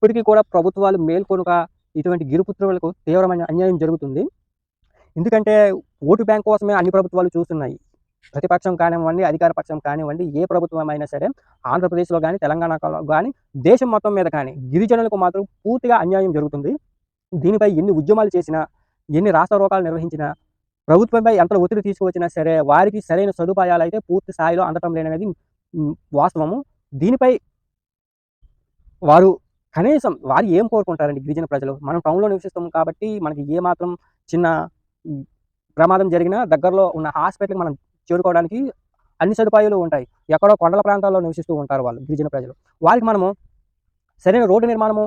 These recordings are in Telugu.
ఇప్పటికీ కూడా ప్రభుత్వాలు మేల్కొనుక ఇటువంటి గిరిపుత్రులకు తీవ్రమైన అన్యాయం జరుగుతుంది. ఎందుకంటే ఓటు బ్యాంక్ కోసమే అన్ని ప్రభుత్వాలు చూస్తున్నాయి. ప్రతిపక్షం కానివ్వండి అధికార పక్షం కానివ్వండి ఏ ప్రభుత్వం అయినా సరే ఆంధ్రప్రదేశ్లో కానీ తెలంగాణలో కానీ దేశం మొత్తం మీద కానీ గిరిజనులకు మాత్రం పూర్తిగా అన్యాయం జరుగుతుంది. దీనిపై ఎన్ని ఉద్యమాలు చేసినా ఎన్ని రాష్ట్రోకాలు నిర్వహించినా ప్రభుత్వంపై ఎంత ఒత్తిడి తీసుకువచ్చినా సరే వారికి సరైన సదుపాయాలు అయితే పూర్తి స్థాయిలో అందటం లేననేది వాస్తవము. దీనిపై వారు కనీసం వారు ఏం కోరుకుంటారండి గిరిజన ప్రజలు? మనం టౌన్లో నివసిస్తాం కాబట్టి మనకి ఏ మాత్రం చిన్న ప్రమాదం జరిగినా దగ్గరలో ఉన్న హాస్పిటల్కి మనం చేరుకోవడానికి అన్ని సదుపాయాలు ఉంటాయి. ఎక్కడో కొండల ప్రాంతాల్లో నివసిస్తూ ఉంటారు వాళ్ళు గిరిజన ప్రజలు. వారికి మనము సరైన రోడ్డు నిర్మాణము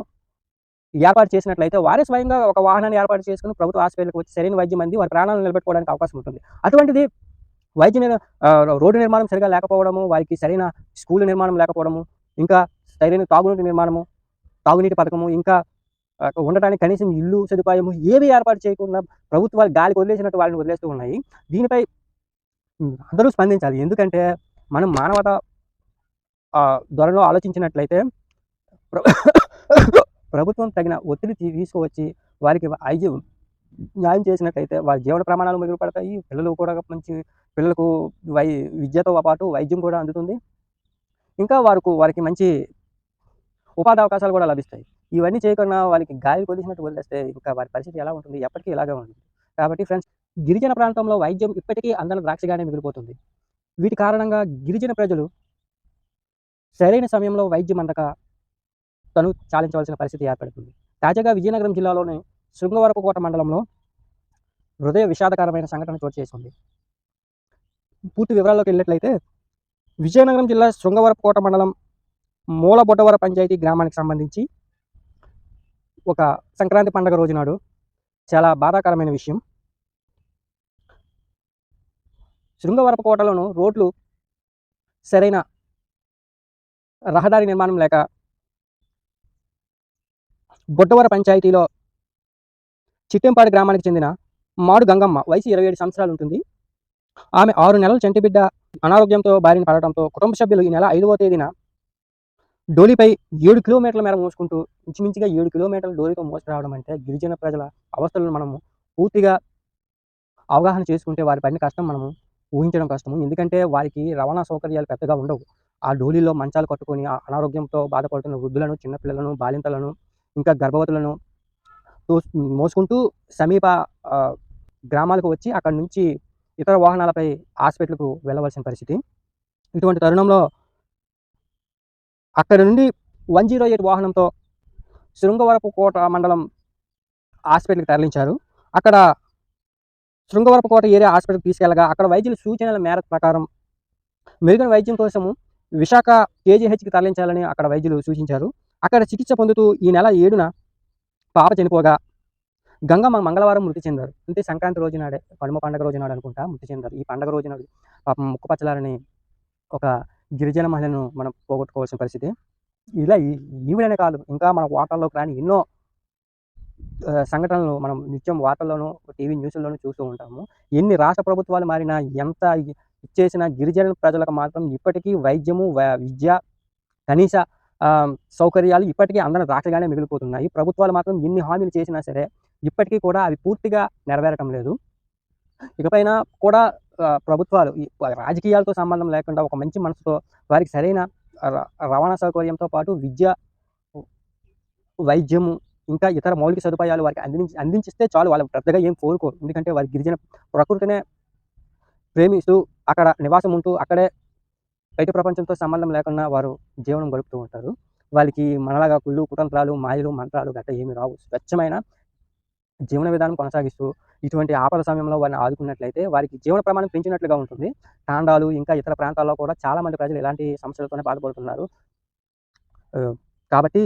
ఏర్పాటు చేసినట్లయితే వారే స్వయంగా ఒక వాహనాన్ని ఏర్పాటు చేసుకుని ప్రభుత్వ హాస్పిటల్కి వచ్చి సరైన వైద్యం అంది వారి ప్రాణాలను నిలబెట్టుకోవడానికి అవకాశం ఉంటుంది. అటువంటిది వైద్య రోడ్డు నిర్మాణం సరిగా లేకపోవడము వారికి సరైన స్కూల్ నిర్మాణం లేకపోవడము ఇంకా సరైన తాగునీటి నిర్మాణము తాగునీటి పథకము ఇంకా ఉండడానికి ఉండటానికి కనీసం ఇల్లు సదుపాయము ఏవి ఏర్పాటు చేయకుండా ప్రభుత్వాలు గాలికి వదిలేసినట్టు వాళ్ళని వదిలేస్తూ ఉన్నాయి. దీనిపై అందరూ స్పందించాలి. ఎందుకంటే మనం మానవత ధోరణిలో ఆలోచించినట్లయితే ప్రభుత్వం తగిన ఒత్తిడి తీసుకువచ్చి వారికి ఐజ్యం న్యాయం చేసినట్లయితే వారి జీవన ప్రమాణాలు మెరుగుపడతాయి. పిల్లలు కూడా మంచి పిల్లలకు వై విద్యతో పాటు వైద్యం కూడా అందుతుంది. ఇంకా వారికి వారికి మంచి ఉపాధి అవకాశాలు కూడా లభిస్తాయి. ఇవన్నీ చేయకుండా వాళ్ళకి గాలి కొలిసినట్టు వదిలేస్తే ఇంకా వారి పరిస్థితి ఎలా ఉంటుంది? ఎప్పటికీ ఇలాగే ఉంటుంది కాబట్టి ఫ్రెండ్స్ గిరిజన ప్రాంతంలో వైద్యం ఇప్పటికీ అందని ద్రాక్షగానే మిగిలిపోతుంది. వీటి కారణంగా గిరిజన ప్రజలు సరైన సమయంలో వైద్యం అందక తను చాలించవలసిన పరిస్థితి ఏర్పడుతుంది. తాజాగా విజయనగరం జిల్లాలోని శృంగవరపుకోట మండలంలో హృదయ విషాదకరమైన సంఘటన చోటు చేసుకుంది. పూర్తి వివరాల్లోకి వెళ్ళినట్లయితే విజయనగరం జిల్లా శృంగవరపుకోట మండలం మూలబొడ్డవర పంచాయతీ గ్రామానికి సంబంధించి ఒక సంక్రాంతి పండుగ రోజు నాడు చాలా బాధాకరమైన విషయం. శృంగవరపుకోటలోను రోడ్లు సరైన రహదారి నిర్మాణం లేక బొట్టవర పంచాయతీలో చిట్టెంపాడు గ్రామానికి చెందిన మాడు గంగమ్మ వయసు ఇరవై ఏడు సంవత్సరాలు ఉంటుంది. ఆమె ఆరు నెలల చంటిబిడ్డ అనారోగ్యంతో బారిన పడటంతో కుటుంబ సభ్యులు ఈ నెల ఐదవ తేదీన డోలీపై ఏడు కిలోమీటర్ల మేర మోసుకుంటూ ఇంచుమించుగా ఏడు కిలోమీటర్ల డోలీతో మోసుకురావడం అంటే గిరిజన ప్రజల అవస్థలను మనము పూర్తిగా అవగాహన చేసుకుంటే వారి పడిన కష్టం మనము ఊహించడం కష్టము. ఎందుకంటే వారికి రవాణా సౌకర్యాలు పెద్దగా ఉండవు. ఆ డోలీలో మంచాలు కట్టుకొని ఆ అనారోగ్యంతో బాధపడుతున్న వృద్ధులను చిన్నపిల్లలను బాలింతలను ఇంకా గర్భవతులను మోసుకుంటూ సమీప గ్రామాలకు వచ్చి అక్కడ నుంచి ఇతర వాహనాలపై హాస్పిటల్కు వెళ్ళవలసిన పరిస్థితి. ఇటువంటి తరుణంలో అక్కడ నుండి వన్ జీరో ఎయిట్ వాహనంతో శృంగవరపు కోట మండలం హాస్పిటల్కి తరలించారు. అక్కడ శృంగవరపు కోట ఏరియా హాస్పిటల్కి తీసుకెళ్ళగా అక్కడ వైద్యుల సూచనల మేర ప్రకారం మెరుగైన వైద్యం కోసము విశాఖ కేజీహెచ్కి తరలించాలని అక్కడ వైద్యులు సూచించారు. అక్కడ చికిత్స పొందుతూ ఈ నెల ఏడున పాప చనిపోగా గంగమ్మ మంగళవారం మృతి చెందారు. అంటే సంక్రాంతి రోజు నాడే కనుమ పండగ రోజు నాడు అనుకుంటా మృతి చెందారు. ఈ పండగ రోజు నాడు పాపం ముక్కు పచ్చలారని ఒక గిరిజన మహిళను మనం పోగొట్టుకోవాల్సిన పరిస్థితి. ఇలా ఈవిడనే కాదు ఇంకా మన వార్తల్లోకి రాని ఎన్నో సంఘటనలు మనం నిత్యం వార్తల్లోనూ టీవీ న్యూస్లోనూ చూస్తూ ఉంటాము. ఎన్ని రాష్ట్ర ప్రభుత్వాలు మారినా ఎంత ఇచ్చేసిన గిరిజన ప్రజలకు మాత్రం ఇప్పటికీ వైద్యము విద్య కనీస సౌకర్యాలు ఇప్పటికీ అందరం రాకగానే మిగిలిపోతున్నాయి. ప్రభుత్వాలు మాత్రం ఎన్ని హామీలు చేసినా సరే ఇప్పటికీ కూడా అవి పూర్తిగా నెరవేరటం లేదు. ఇకపైన కూడా ప్రభుత్వాలు ఈ రాజకీయాలతో సంబంధం లేకుండా ఒక మంచి మనసుతో వారికి సరైన ర- రవాణా సౌకర్యంతో పాటు విద్య వైద్యము ఇంకా ఇతర మౌలిక సదుపాయాలు వారికి అందించి అందించిస్తే చాలు. వాళ్ళు పెద్దగా ఏం కోరుకోరు. ఎందుకంటే వారి గిరిజన ప్రకృతినే ప్రేమిస్తూ అక్కడ నివాసం ఉంటూ అక్కడే బయట ప్రపంచంతో సంబంధం లేకుండా వారు జీవనం గడుపుతూ ఉంటారు. వాళ్ళకి మనలాగా కుళ్ళు కుతంత్రాలు మాయలు మంత్రాలు గట్ట ఏమి రావు. స్వచ్ఛమైన జీవన విధానం కొనసాగిస్తూ ఇటువంటి ఆపద సమయంలో వారిని ఆదుకున్నట్లయితే వారికి జీవన ప్రమాణం పెంచినట్లుగా ఉంటుంది. తాండాలు ఇంకా ఇతర ప్రాంతాల్లో కూడా చాలామంది ప్రజలు ఇలాంటి సమస్యలతోనే బాధపడుతున్నారు. కాబట్టి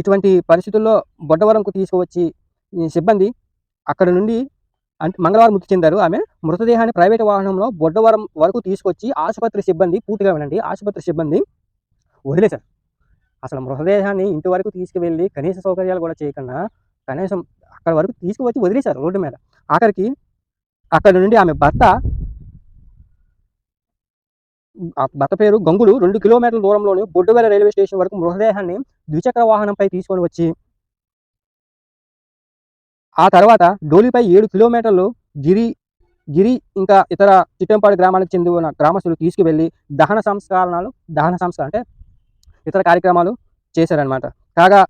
ఇటువంటి పరిస్థితుల్లో బొడ్డవరంకు తీసుకువచ్చి సిబ్బంది అక్కడ నుండి అంటే మంగళవారం మృతి చెందారు. ఆమె మృతదేహాన్ని ప్రైవేట్ వాహనంలో బొడ్డవరం వరకు తీసుకొచ్చి ఆసుపత్రి సిబ్బంది పూర్తిగా వినండి. ఆసుపత్రి సిబ్బంది వదిలేశారు అసలు మృతదేహాన్ని ఇంటి వరకు తీసుకువెళ్ళి కనీస సౌకర్యాలు కూడా చేయకుండా కనీసం అక్కడ వరకు తీసుకువచ్చి వదిలేశారు రోడ్డు మీద. ఆఖరికి అక్కడ నుండి ఆమె భర్త భర్త పేరు గంగులు రెండు కిలోమీటర్ల దూరంలోని బొడ్డువేల రైల్వే స్టేషన్ వరకు మృతదేహాన్ని ద్విచక్ర వాహనంపై తీసుకొని వచ్చి ఆ తర్వాత డోలిపై ఏడు కిలోమీటర్లు గిరి గిరి ఇంకా ఇతర చిట్టంపాడు గ్రామాలకు చెందిన గ్రామస్తులు తీసుకువెళ్ళి దహన సంస్కరణలు దహన సంస్కారం అంటే ఇతర కార్యక్రమాలు చేశారనమాట కాగా